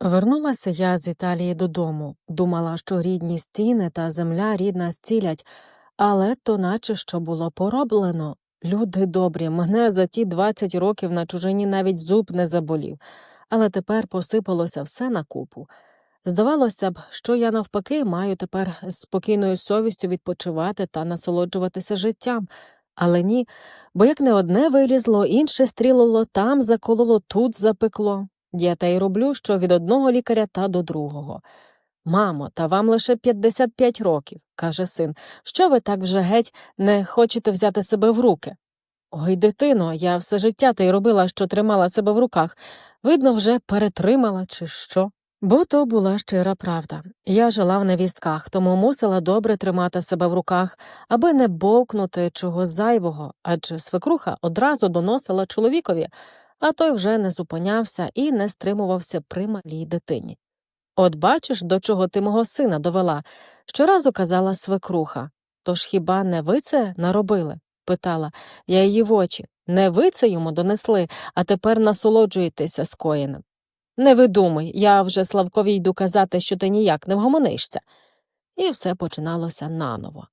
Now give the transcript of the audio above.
Вернулася я з Італії додому, думала, що рідні стіни та земля рідна зцілять, але то наче що було пороблено. Люди добрі, мене за ті 20 років на чужині навіть зуб не заболів, але тепер посипалося все на купу. Здавалося б, що я навпаки маю тепер з спокійною совістю відпочивати та насолоджуватися життям, але ні, бо як не одне вилізло, інше стрілило, там закололо, тут запекло. Я та й роблю, що від одного лікаря та до другого. Мамо, та вам лише 55 років, каже син. Що ви так вже геть не хочете взяти себе в руки? Ой, дитино, я все життя та й робила, що тримала себе в руках. Видно, вже перетримала, чи що. Бо то була щира правда. Я жила в невістках, тому мусила добре тримати себе в руках, аби не бовкнути чогось зайвого, адже свекруха одразу доносила чоловікові, а той вже не зупинявся і не стримувався при малій дитині. От бачиш, до чого ти мого сина довела, щоразу казала свекруха. Тож хіба не ви це наробили? питала я її в очі. Не ви це йому донесли, а тепер насолоджуєтеся скоєним. Не видумуй, я вже Славкові йду казати, що ти ніяк не вгомонишся. І все починалося наново.